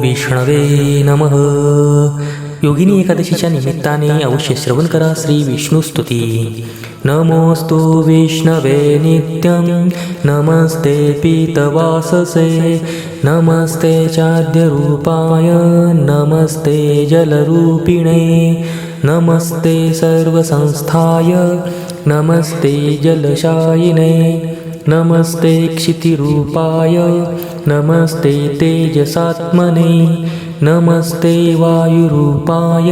विष्णवे नमः। योगिनी एकादशीच्या निमित्ताने अवश्य श्रवण करा श्री विष्णुस्तुती नमोस्तु विष्णवे नित्यं। नमस्ते पीतवाससे। नमस्ते चाद्यरूपाय। नमस्ते जलरूपिणे। नमस्ते सर्वसंस्थाय। नमस्ते जलशायिने। नमस्ते क्षितिरूपाय नमस्ते तेजसात्मने नमस्ते वायुरूपाय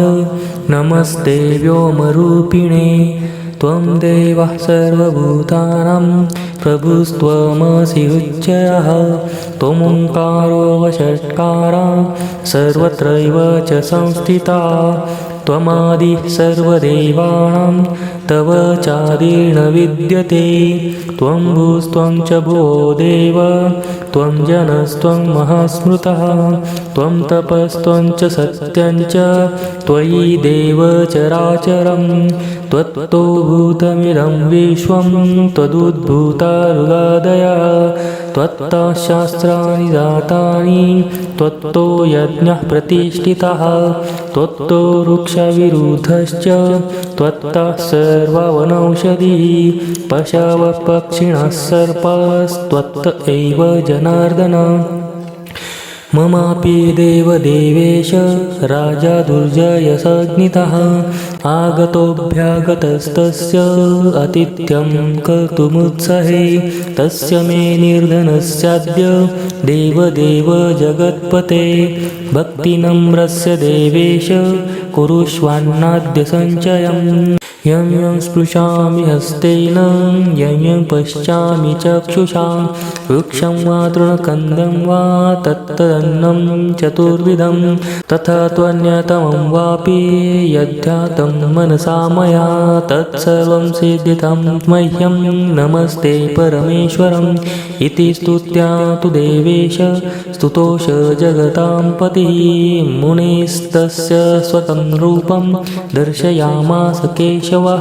नमस्ते व्योमरूपिणे। त्वं देवः सर्वभूतानां प्रभुस्त्वमसि उच्चयः त्वमोङ्कारो वषट्कारा सर्वत्रैव च संस्थिता त्वमादिः सर्वदेवानां तव चादिर्न विद्यते। त्वं भूस्त्वं च भुवो देव त्वं जनस्त्वं महास्मृतः त्वं तपस्त्वं च सत्यं च त्वयि देव चराचरं त्वत्तो भूतमिदं विश्वं त्वदुद्भूतारुगादया त्वत्तः शास्त्राणि जातानि त्वत्तो यज्ञः प्रतिष्ठितः त्वत्तो वृक्षविरुद्धश्च त्वत्तः सर्ववनौषधिः पशवः पक्षिणः सर्पास्त्वत्त एव जनार्दन। ममापि देवदेवेश राजा दुर्जयसज्ञितः आगतोऽभ्यागतस्तस्य अतिथ्यं कर्तुमुत्सहे। तस्य मे निर्धनस्याद्य देवदेव जगत्पते। भक्तिनम्रस्य देवेश कुरुष्वान्नाद्य सञ्चयम् यं यं स्पृशामि हस्तेन यं यं पश्चामि चक्षुषा। वृक्षं वा तृणकन्दं वा तत्तदन्नं चतुर्विधं। तथा त्वन्यतमं वापि यद्ध्यातं मनसा मया तत्सर्वं सिद्धितं मह्यं नमस्ते परमेश्वरम्। इति स्तुत्या तु देवेश स्तुतोष जगतां पतिः। मुनिस्तस्य स्वतं रूपं दर्शयामास ছোয়া